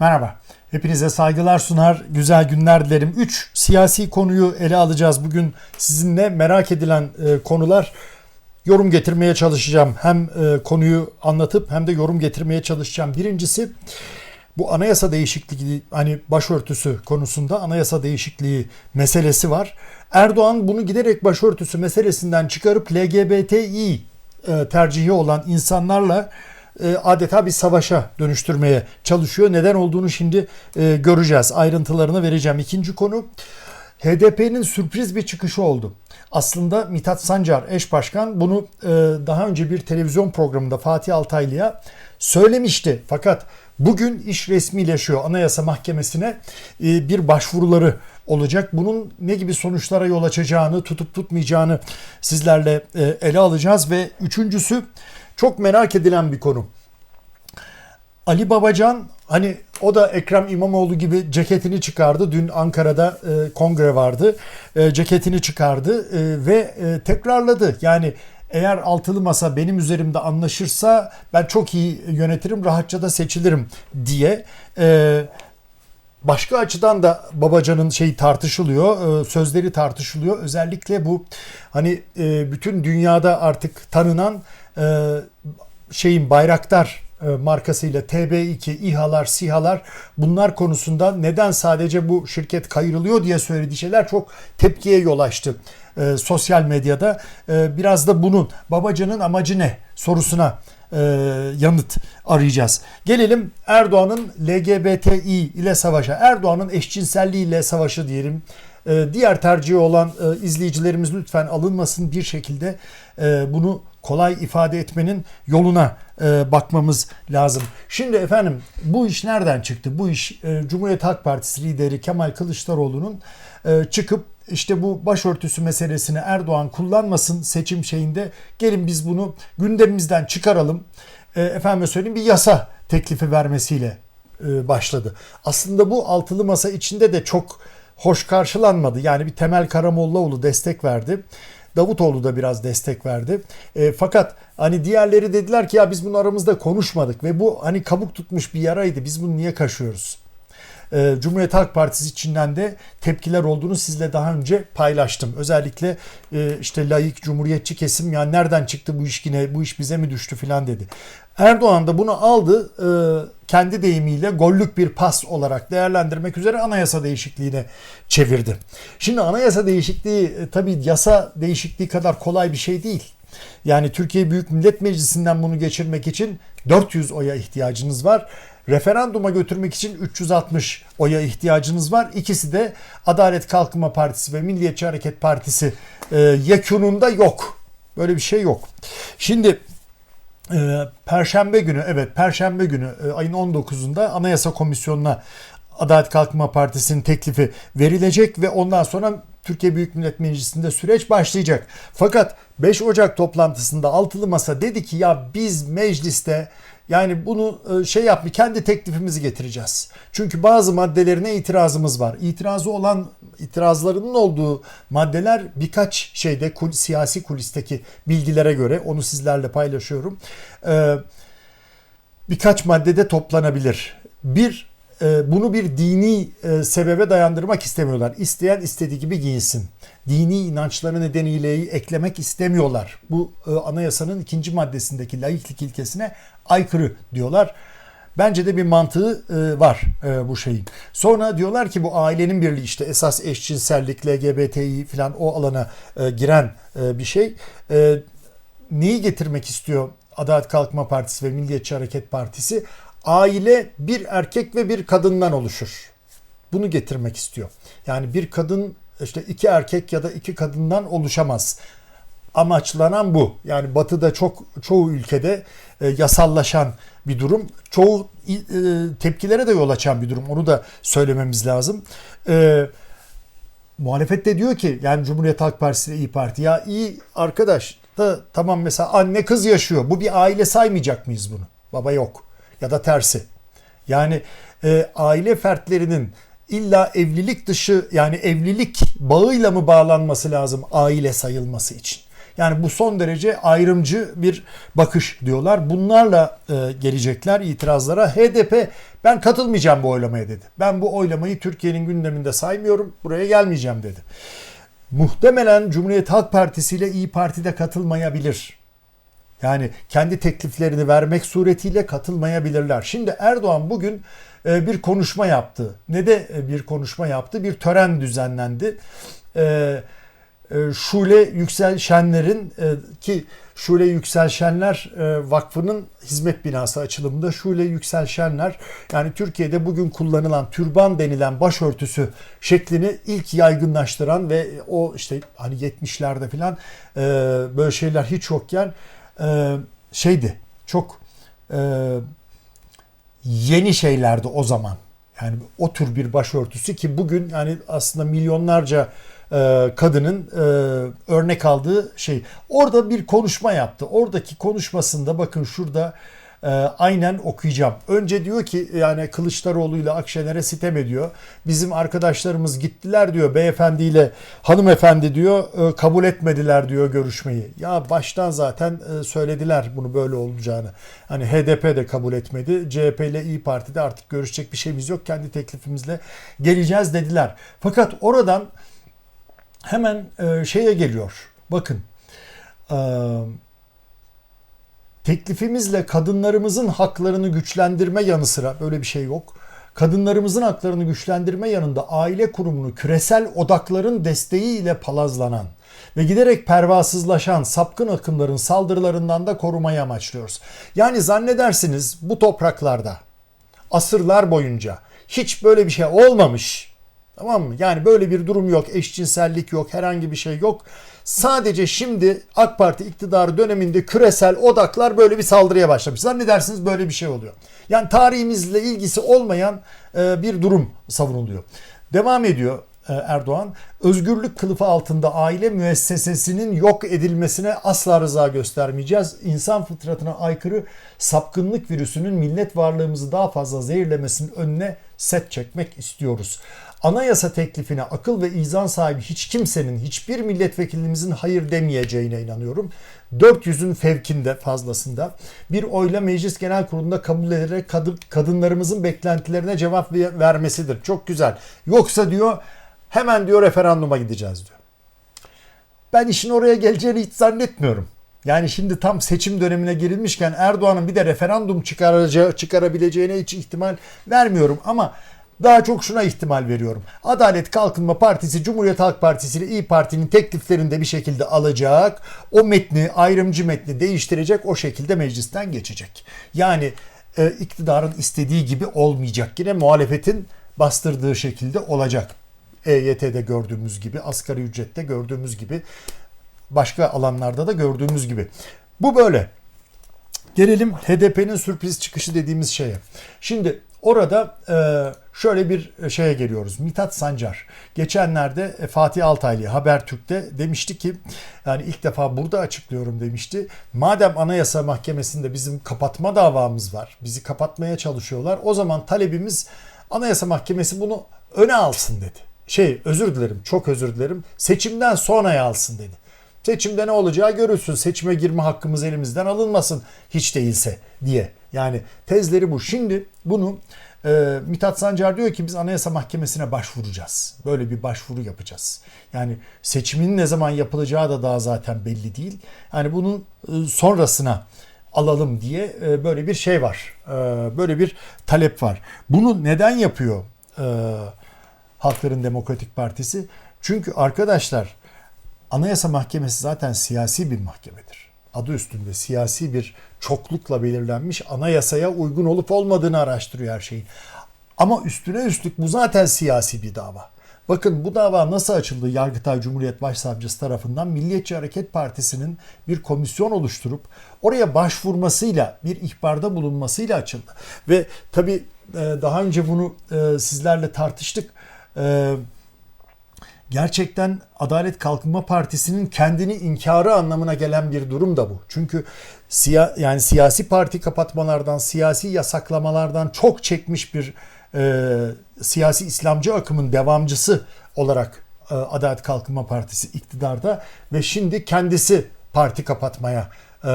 Merhaba. Hepinize saygılar sunar, güzel günler dilerim. 3 siyasi konuyu ele alacağız bugün sizinle. Merak edilen e, konular yorum getirmeye çalışacağım. Hem e, konuyu anlatıp hem de yorum getirmeye çalışacağım. Birincisi bu anayasa değişikliği hani başörtüsü konusunda anayasa değişikliği meselesi var. Erdoğan bunu giderek başörtüsü meselesinden çıkarıp LGBTİ e, tercihi olan insanlarla e, adeta bir savaşa dönüştürmeye çalışıyor. Neden olduğunu şimdi e, göreceğiz. Ayrıntılarını vereceğim. İkinci konu HDP'nin sürpriz bir çıkışı oldu. Aslında Mithat Sancar eş başkan bunu e, daha önce bir televizyon programında Fatih Altaylı'ya söylemişti. Fakat bugün iş resmileşiyor. Anayasa Mahkemesi'ne bir başvuruları olacak. Bunun ne gibi sonuçlara yol açacağını, tutup tutmayacağını sizlerle ele alacağız ve üçüncüsü çok merak edilen bir konu. Ali Babacan hani o da Ekrem İmamoğlu gibi ceketini çıkardı. Dün Ankara'da e, kongre vardı. E, ceketini çıkardı e, ve e, tekrarladı. Yani eğer altılı masa benim üzerimde anlaşırsa ben çok iyi yönetirim, rahatça da seçilirim diye e, başka açıdan da Babacan'ın şeyi tartışılıyor, e, sözleri tartışılıyor. Özellikle bu hani e, bütün dünyada artık tanınan e, şeyin Bayraktar markasıyla TB2, İHA'lar, SİHA'lar bunlar konusunda neden sadece bu şirket kayırılıyor diye söylediği şeyler çok tepkiye yol açtı e, sosyal medyada. E, biraz da bunun Babacan'ın amacı ne sorusuna e, yanıt arayacağız. Gelelim Erdoğan'ın LGBTİ ile savaşa. Erdoğan'ın eşcinselliği ile savaşı diyelim. E, diğer tercihi olan e, izleyicilerimiz lütfen alınmasın bir şekilde e, bunu kolay ifade etmenin yoluna e, bakmamız lazım. Şimdi efendim bu iş nereden çıktı? Bu iş e, Cumhuriyet Halk Partisi lideri Kemal Kılıçdaroğlu'nun e, çıkıp işte bu başörtüsü meselesini Erdoğan kullanmasın seçim şeyinde gelin biz bunu gündemimizden çıkaralım. E, efendim söyleyeyim bir yasa teklifi vermesiyle e, başladı. Aslında bu altılı masa içinde de çok hoş karşılanmadı. Yani bir Temel Karamollaoğlu destek verdi. Davutoğlu da biraz destek verdi. E, fakat hani diğerleri dediler ki ya biz bunu aramızda konuşmadık ve bu hani kabuk tutmuş bir yaraydı. Biz bunu niye kaşıyoruz? E, Cumhuriyet Halk Partisi içinden de tepkiler olduğunu sizle daha önce paylaştım. Özellikle e, işte layık cumhuriyetçi kesim ya nereden çıktı bu iş yine bu iş bize mi düştü filan dedi. Erdoğan da bunu aldı e, kendi deyimiyle gollük bir pas olarak değerlendirmek üzere anayasa değişikliğine çevirdi. Şimdi anayasa değişikliği e, tabii yasa değişikliği kadar kolay bir şey değil. Yani Türkiye Büyük Millet Meclisi'nden bunu geçirmek için 400 oya ihtiyacınız var. Referanduma götürmek için 360 oya ihtiyacınız var. İkisi de Adalet Kalkınma Partisi ve Milliyetçi Hareket Partisi e, yekununda yok. Böyle bir şey yok. Şimdi e, Perşembe günü evet Perşembe günü e, ayın 19'unda Anayasa Komisyonu'na Adalet Kalkınma Partisi'nin teklifi verilecek ve ondan sonra Türkiye Büyük Millet Meclisi'nde süreç başlayacak. Fakat 5 Ocak toplantısında altılı masa dedi ki ya biz mecliste yani bunu e, şey yapma kendi teklifimizi getireceğiz. Çünkü bazı maddelerine itirazımız var. İtirazı olan itirazlarının olduğu maddeler birkaç şeyde siyasi kulisteki bilgilere göre onu sizlerle paylaşıyorum. Ee, birkaç maddede toplanabilir. Bir e, bunu bir dini e, sebebe dayandırmak istemiyorlar. İsteyen istediği gibi giyinsin. Dini inançları nedeniyle eklemek istemiyorlar. Bu e, anayasanın ikinci maddesindeki laiklik ilkesine aykırı diyorlar. Bence de bir mantığı var bu şeyin. Sonra diyorlar ki bu ailenin birliği işte esas eşcinsellik, LGBTİ falan o alana giren bir şey. Neyi getirmek istiyor Adalet Kalkınma Partisi ve Milliyetçi Hareket Partisi? Aile bir erkek ve bir kadından oluşur. Bunu getirmek istiyor. Yani bir kadın işte iki erkek ya da iki kadından oluşamaz. Amaçlanan bu. Yani batıda çok çoğu ülkede e, yasallaşan bir durum. Çoğu e, tepkilere de yol açan bir durum. Onu da söylememiz lazım. E, muhalefet de diyor ki yani Cumhuriyet Halk Partisi ile İyi Parti ya iyi arkadaş da tamam mesela anne kız yaşıyor. Bu bir aile saymayacak mıyız bunu? Baba yok ya da tersi. Yani e, aile fertlerinin illa evlilik dışı yani evlilik bağıyla mı bağlanması lazım aile sayılması için? Yani bu son derece ayrımcı bir bakış diyorlar. Bunlarla e, gelecekler itirazlara. HDP ben katılmayacağım bu oylamaya dedi. Ben bu oylamayı Türkiye'nin gündeminde saymıyorum. Buraya gelmeyeceğim dedi. Muhtemelen Cumhuriyet Halk Partisi ile İyi Parti de katılmayabilir. Yani kendi tekliflerini vermek suretiyle katılmayabilirler. Şimdi Erdoğan bugün e, bir konuşma yaptı. Ne de e, bir konuşma yaptı? Bir tören düzenlendi. E, Şule Yüksel Şenler'in ki Şule Yüksel Şenler Vakfı'nın hizmet binası açılımında Şule Yüksel Şenler yani Türkiye'de bugün kullanılan türban denilen başörtüsü şeklini ilk yaygınlaştıran ve o işte hani 70'lerde falan böyle şeyler hiç yokken şeydi çok yeni şeylerdi o zaman. Yani o tür bir başörtüsü ki bugün yani aslında milyonlarca e, kadının e, örnek aldığı şey. Orada bir konuşma yaptı. Oradaki konuşmasında bakın şurada e, aynen okuyacağım. Önce diyor ki yani Kılıçdaroğlu ile Akşener'e sitem ediyor. Bizim arkadaşlarımız gittiler diyor beyefendiyle hanımefendi diyor e, kabul etmediler diyor görüşmeyi. Ya baştan zaten e, söylediler bunu böyle olacağını. Hani HDP de kabul etmedi. CHP ile İyi Parti'de artık görüşecek bir şeyimiz yok. Kendi teklifimizle geleceğiz dediler. Fakat oradan hemen e, şeye geliyor. Bakın. Eee Teklifimizle kadınlarımızın haklarını güçlendirme yanı sıra böyle bir şey yok. Kadınlarımızın haklarını güçlendirme yanında aile kurumunu küresel odakların desteğiyle palazlanan ve giderek pervasızlaşan sapkın akımların saldırılarından da korumayı amaçlıyoruz. Yani zannedersiniz bu topraklarda asırlar boyunca hiç böyle bir şey olmamış. Tamam mı? Yani böyle bir durum yok, eşcinsellik yok, herhangi bir şey yok. Sadece şimdi AK Parti iktidarı döneminde küresel odaklar böyle bir saldırıya başlamış. Zannedersiniz böyle bir şey oluyor. Yani tarihimizle ilgisi olmayan e, bir durum savunuluyor. Devam ediyor e, Erdoğan. Özgürlük kılıfı altında aile müessesesinin yok edilmesine asla rıza göstermeyeceğiz. İnsan fıtratına aykırı sapkınlık virüsünün millet varlığımızı daha fazla zehirlemesinin önüne set çekmek istiyoruz anayasa teklifine akıl ve izan sahibi hiç kimsenin, hiçbir milletvekilimizin hayır demeyeceğine inanıyorum. 400'ün fevkinde fazlasında bir oyla Meclis Genel Kurulu'nda kabul ederek kadın, kadınlarımızın beklentilerine cevap vermesidir. Çok güzel. Yoksa diyor hemen diyor referanduma gideceğiz diyor. Ben işin oraya geleceğini hiç zannetmiyorum. Yani şimdi tam seçim dönemine girilmişken Erdoğan'ın bir de referandum çıkaracağı, çıkarabileceğine hiç ihtimal vermiyorum ama daha çok şuna ihtimal veriyorum. Adalet Kalkınma Partisi Cumhuriyet Halk Partisi ile İyi Parti'nin tekliflerinde bir şekilde alacak. O metni, ayrımcı metni değiştirecek. O şekilde meclisten geçecek. Yani e, iktidarın istediği gibi olmayacak. Yine muhalefetin bastırdığı şekilde olacak. EYT'de gördüğümüz gibi, asgari ücrette gördüğümüz gibi, başka alanlarda da gördüğümüz gibi. Bu böyle. Gelelim HDP'nin sürpriz çıkışı dediğimiz şeye. Şimdi Orada e, şöyle bir şeye geliyoruz. Mithat Sancar geçenlerde e, Fatih Altaylı Habertürk'te demişti ki yani ilk defa burada açıklıyorum demişti. Madem Anayasa Mahkemesi'nde bizim kapatma davamız var. Bizi kapatmaya çalışıyorlar. O zaman talebimiz Anayasa Mahkemesi bunu öne alsın dedi. Şey özür dilerim çok özür dilerim. Seçimden sonraya alsın dedi. Seçimde ne olacağı görülsün. Seçime girme hakkımız elimizden alınmasın hiç değilse diye. Yani tezleri bu. Şimdi bunu e, Mithat Sancar diyor ki biz Anayasa Mahkemesi'ne başvuracağız. Böyle bir başvuru yapacağız. Yani seçimin ne zaman yapılacağı da daha zaten belli değil. Yani bunun e, sonrasına alalım diye e, böyle bir şey var. E, böyle bir talep var. Bunu neden yapıyor e, Halkların Demokratik Partisi? Çünkü arkadaşlar Anayasa Mahkemesi zaten siyasi bir mahkemedir. Adı üstünde siyasi bir çoklukla belirlenmiş anayasaya uygun olup olmadığını araştırıyor her şeyin. Ama üstüne üstlük bu zaten siyasi bir dava. Bakın bu dava nasıl açıldı Yargıtay Cumhuriyet Başsavcısı tarafından Milliyetçi Hareket Partisi'nin bir komisyon oluşturup oraya başvurmasıyla bir ihbarda bulunmasıyla açıldı. Ve tabii e, daha önce bunu e, sizlerle tartıştık. Gerçekten Adalet Kalkınma Partisi'nin kendini inkarı anlamına gelen bir durum da bu. Çünkü siya, yani siyasi parti kapatmalardan, siyasi yasaklamalardan çok çekmiş bir e, siyasi İslamcı akımın devamcısı olarak e, Adalet Kalkınma Partisi iktidarda ve şimdi kendisi parti kapatmaya e,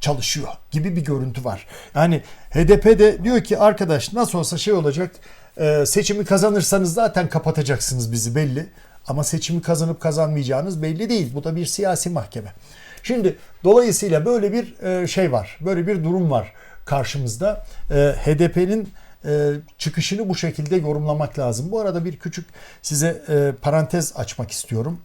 çalışıyor gibi bir görüntü var. Yani HDP de diyor ki arkadaş nasıl olsa şey olacak e, seçimi kazanırsanız zaten kapatacaksınız bizi belli. Ama seçimi kazanıp kazanmayacağınız belli değil. Bu da bir siyasi mahkeme. Şimdi dolayısıyla böyle bir e, şey var. Böyle bir durum var karşımızda. E, HDP'nin e, çıkışını bu şekilde yorumlamak lazım. Bu arada bir küçük size parantez açmak istiyorum.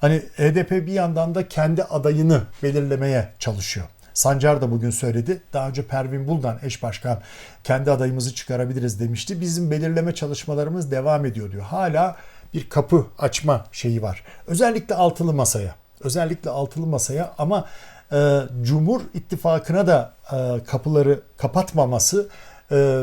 Hani HDP bir yandan da kendi adayını belirlemeye çalışıyor. Sancar da bugün söyledi. Daha önce Pervin Buldan eş başkan kendi adayımızı çıkarabiliriz demişti. Bizim belirleme çalışmalarımız devam ediyor diyor. Hala bir kapı açma şeyi var. Özellikle altılı masaya. Özellikle altılı masaya ama e, Cumhur İttifakı'na da e, kapıları kapatmaması e,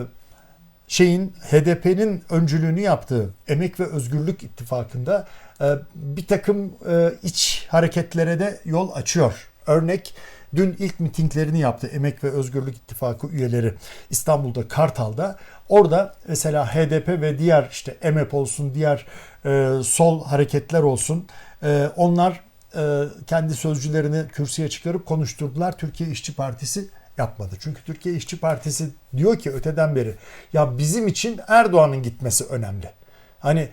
şeyin HDP'nin öncülüğünü yaptığı Emek ve Özgürlük İttifakı'nda e, bir takım e, iç hareketlere de yol açıyor. Örnek dün ilk mitinglerini yaptı Emek ve Özgürlük İttifakı üyeleri İstanbul'da Kartal'da. Orada mesela HDP ve diğer işte EMEP olsun diğer e, sol hareketler olsun e, onlar e, kendi sözcülerini kürsüye çıkarıp konuşturdular. Türkiye İşçi Partisi yapmadı. Çünkü Türkiye İşçi Partisi diyor ki öteden beri ya bizim için Erdoğan'ın gitmesi önemli. Hani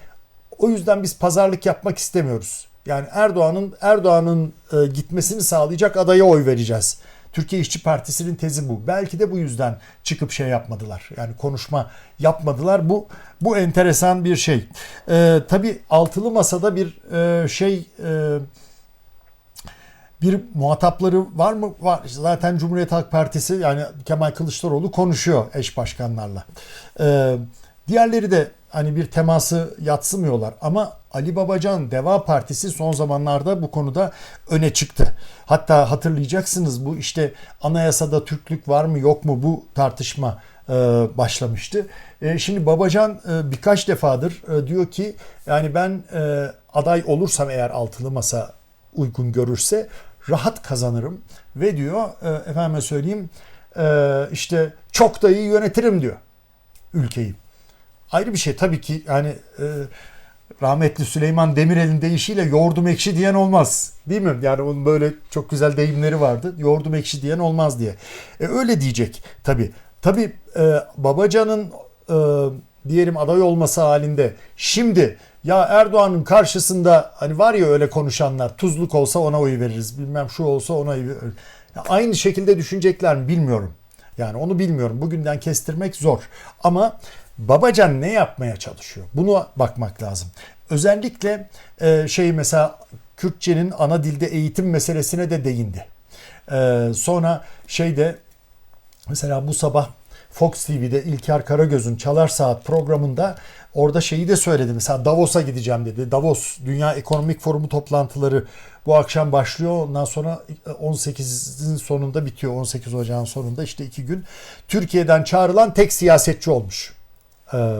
o yüzden biz pazarlık yapmak istemiyoruz. Yani Erdoğan'ın Erdoğan'ın e, gitmesini sağlayacak adaya oy vereceğiz. Türkiye İşçi Partisi'nin tezi bu. Belki de bu yüzden çıkıp şey yapmadılar. Yani konuşma yapmadılar. Bu bu enteresan bir şey. E, tabii altılı masada bir e, şey e, bir muhatapları var mı? Var. Zaten Cumhuriyet Halk Partisi yani Kemal Kılıçdaroğlu konuşuyor eş başkanlarla. Ee, diğerleri de hani bir teması yatsımıyorlar ama Ali Babacan Deva Partisi son zamanlarda bu konuda öne çıktı. Hatta hatırlayacaksınız bu işte anayasada Türklük var mı yok mu bu tartışma e, başlamıştı. E, şimdi Babacan e, birkaç defadır diyor ki yani ben aday olursam eğer altılı masa uygun görürse rahat kazanırım ve diyor efendime söyleyeyim işte çok da iyi yönetirim diyor ülkeyi. Ayrı bir şey tabii ki yani rahmetli Süleyman Demirel'in deyişiyle yoğurdum ekşi diyen olmaz. Değil mi? Yani onun böyle çok güzel deyimleri vardı. Yoğurdum ekşi diyen olmaz diye. E, öyle diyecek tabii. Tabii e, Babacan'ın e, diyelim aday olması halinde şimdi ya Erdoğan'ın karşısında hani var ya öyle konuşanlar tuzluk olsa ona oy veririz bilmem şu olsa ona oy veririz. Aynı şekilde düşünecekler mi bilmiyorum. Yani onu bilmiyorum. Bugünden kestirmek zor. Ama Babacan ne yapmaya çalışıyor? Bunu bakmak lazım. Özellikle e, şey mesela Kürtçenin ana dilde eğitim meselesine de değindi. E, sonra şeyde mesela bu sabah Fox TV'de İlker Karagöz'ün Çalar Saat programında orada şeyi de söyledi. Mesela Davos'a gideceğim dedi. Davos Dünya Ekonomik Forumu toplantıları bu akşam başlıyor. Ondan sonra 18'in sonunda bitiyor. 18 Ocağın sonunda işte iki gün. Türkiye'den çağrılan tek siyasetçi olmuş. Ee,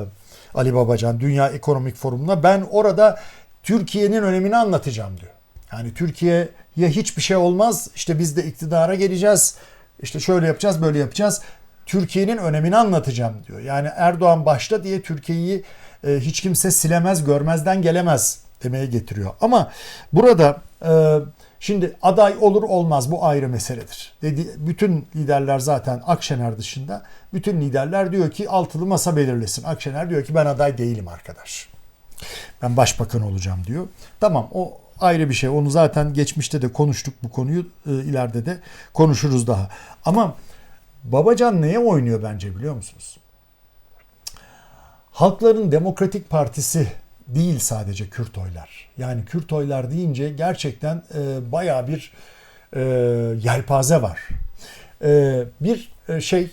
Ali Babacan Dünya Ekonomik Forumu'na. Ben orada Türkiye'nin önemini anlatacağım diyor. Yani Türkiye'ye hiçbir şey olmaz. İşte biz de iktidara geleceğiz. İşte şöyle yapacağız, böyle yapacağız. Türkiye'nin önemini anlatacağım diyor. Yani Erdoğan başta diye Türkiye'yi e, hiç kimse silemez, görmezden gelemez demeye getiriyor. Ama burada e, şimdi aday olur olmaz bu ayrı meseledir. Dedi, bütün liderler zaten Akşener dışında bütün liderler diyor ki altılı masa belirlesin. Akşener diyor ki ben aday değilim arkadaş. Ben başbakan olacağım diyor. Tamam o ayrı bir şey. Onu zaten geçmişte de konuştuk bu konuyu. E, ileride de konuşuruz daha. Ama Babacan neye oynuyor bence biliyor musunuz? Halkların Demokratik Partisi değil sadece Kürt oylar. Yani Kürt oylar deyince gerçekten e, baya bir e, yelpaze var. E, bir e, şey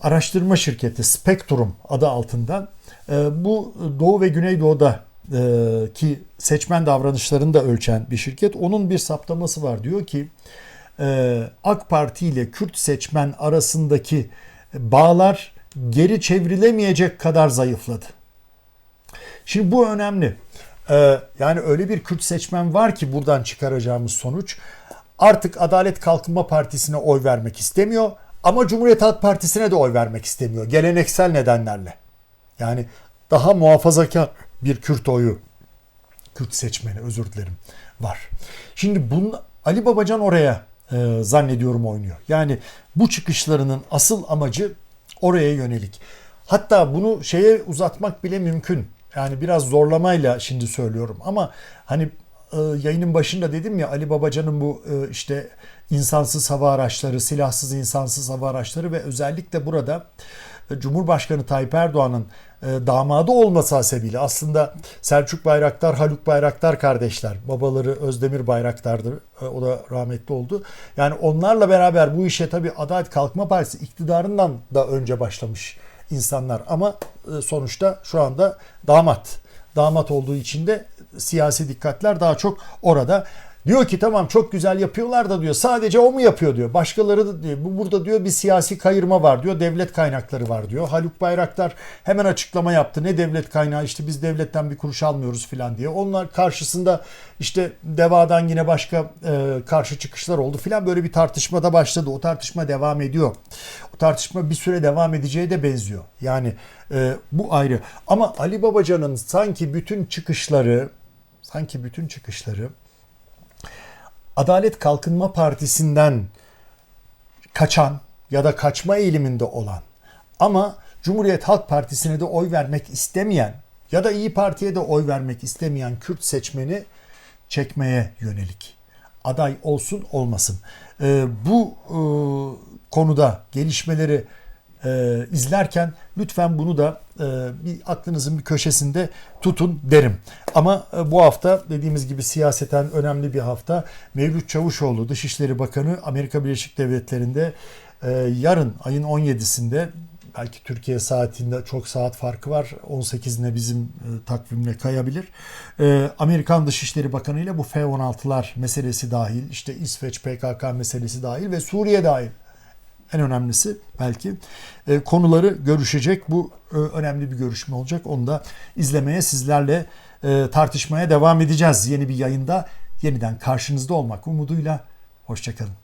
araştırma şirketi Spektrum adı altından e, bu Doğu ve Güneydoğu'da e, ki seçmen davranışlarını da ölçen bir şirket. Onun bir saptaması var. Diyor ki e, AK Parti ile Kürt seçmen arasındaki bağlar geri çevrilemeyecek kadar zayıfladı. Şimdi bu önemli. E, yani öyle bir Kürt seçmen var ki buradan çıkaracağımız sonuç artık Adalet Kalkınma Partisi'ne oy vermek istemiyor ama Cumhuriyet Halk Partisi'ne de oy vermek istemiyor geleneksel nedenlerle. Yani daha muhafazakar bir Kürt oyu Kürt seçmeni özür dilerim. var. Şimdi bunun, Ali Babacan oraya e, zannediyorum oynuyor. Yani bu çıkışlarının asıl amacı oraya yönelik. Hatta bunu şeye uzatmak bile mümkün. Yani biraz zorlamayla şimdi söylüyorum ama hani e, yayının başında dedim ya Ali Babacan'ın bu e, işte insansız hava araçları, silahsız insansız hava araçları ve özellikle burada e, Cumhurbaşkanı Tayyip Erdoğan'ın damadı olması hasebiyle aslında Selçuk Bayraktar, Haluk Bayraktar kardeşler. Babaları Özdemir Bayraktar'dır. E, O da rahmetli oldu. Yani onlarla beraber bu işe tabii Adalet Kalkınma Partisi iktidarından da önce başlamış insanlar. Ama e, sonuçta şu anda damat. Damat olduğu için de siyasi dikkatler daha çok orada. Diyor ki tamam çok güzel yapıyorlar da diyor sadece o mu yapıyor diyor. Başkaları da diyor. Bu burada diyor bir siyasi kayırma var diyor. Devlet kaynakları var diyor. Haluk Bayraktar hemen açıklama yaptı. Ne devlet kaynağı işte biz devletten bir kuruş almıyoruz filan diye. Onlar karşısında işte devadan yine başka e, karşı çıkışlar oldu filan böyle bir tartışma da başladı. O tartışma devam ediyor. O tartışma bir süre devam edeceği de benziyor. Yani e, bu ayrı. Ama Ali Babacan'ın sanki bütün çıkışları sanki bütün çıkışları Adalet Kalkınma Partisi'nden kaçan ya da kaçma eğiliminde olan ama Cumhuriyet Halk Partisi'ne de oy vermek istemeyen ya da İyi Parti'ye de oy vermek istemeyen Kürt seçmeni çekmeye yönelik. Aday olsun olmasın. Ee, bu e, konuda gelişmeleri e, izlerken lütfen bunu da e, bir aklınızın bir köşesinde tutun derim. Ama e, bu hafta dediğimiz gibi siyaseten önemli bir hafta. Mevlüt Çavuşoğlu Dışişleri Bakanı Amerika Birleşik Devletleri'nde e, yarın ayın 17'sinde belki Türkiye saatinde çok saat farkı var. 18'ine bizim e, takvimle kayabilir. E, Amerikan Dışişleri Bakanı ile bu F-16'lar meselesi dahil, işte İsveç PKK meselesi dahil ve Suriye dahil en önemlisi belki e, konuları görüşecek. Bu e, önemli bir görüşme olacak. Onu da izlemeye sizlerle e, tartışmaya devam edeceğiz. Yeni bir yayında yeniden karşınızda olmak umuduyla. Hoşçakalın.